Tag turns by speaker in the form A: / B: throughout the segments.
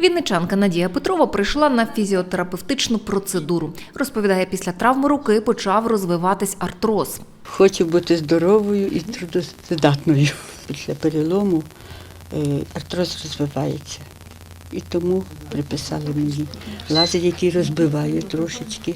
A: Вінничанка Надія Петрова прийшла на фізіотерапевтичну процедуру. Розповідає, після травми руки почав розвиватись артроз.
B: Хочу бути здоровою і трудоздатною. Після перелому е, артроз розвивається. І тому приписали мені лазер, який розбиває трошечки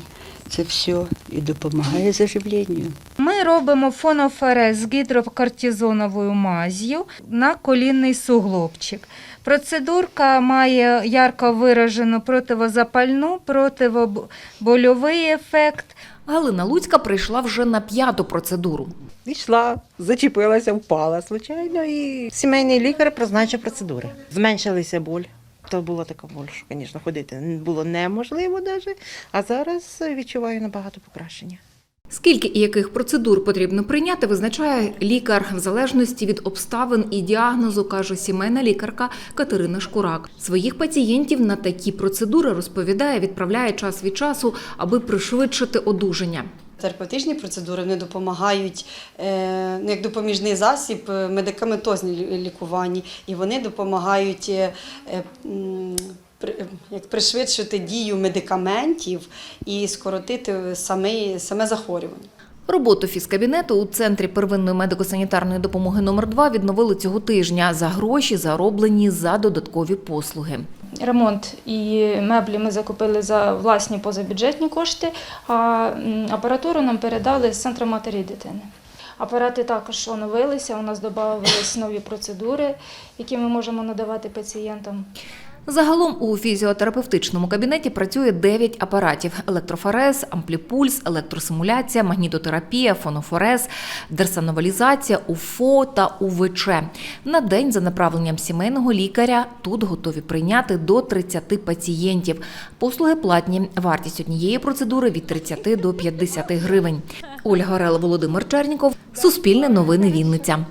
B: це все і допомагає заживленню.
C: Ми робимо фоноферез з гідрокортизоновою маз'ю на колінний суглобчик. Процедурка має ярко виражену противозапальну, противобольовий ефект.
A: Галина Луцька прийшла вже на п'яту процедуру.
D: Йшла, зачепилася, впала, звичайно, і сімейний лікар призначив процедури. Зменшилася боль. То була така боль, що, звісно, ходити було неможливо навіть, а зараз відчуваю набагато покращення.
A: Скільки і яких процедур потрібно прийняти, визначає лікар в залежності від обставин і діагнозу, каже сімейна лікарка Катерина Шкурак. Своїх пацієнтів на такі процедури розповідає, відправляє час від часу, аби пришвидшити одужання.
E: Терапевтичні процедури вони допомагають е, ну, як допоміжний засіб е, медикаментозні лікуванні, і вони допомагають е, як пришвидшити дію медикаментів і скоротити саме, саме захворювання.
A: Роботу фізкабінету у центрі первинної медико-санітарної допомоги номер 2 відновили цього тижня за гроші, зароблені за додаткові послуги.
F: Ремонт і меблі ми закупили за власні позабюджетні кошти, а апаратуру нам передали з центру матері дитини. Апарати також оновилися, у нас додавалися нові процедури, які ми можемо надавати пацієнтам.
A: Загалом у фізіотерапевтичному кабінеті працює 9 апаратів: електрофорез, ампліпульс, електросимуляція, магнітотерапія, фонофорез, дерсановалізація, УФО та УВЧ. На день за направленням сімейного лікаря тут готові прийняти до 30 пацієнтів. Послуги платні. Вартість однієї процедури від 30 до 50 гривень. Ольга Орел, Володимир Черніков. Суспільне новини Вінниця.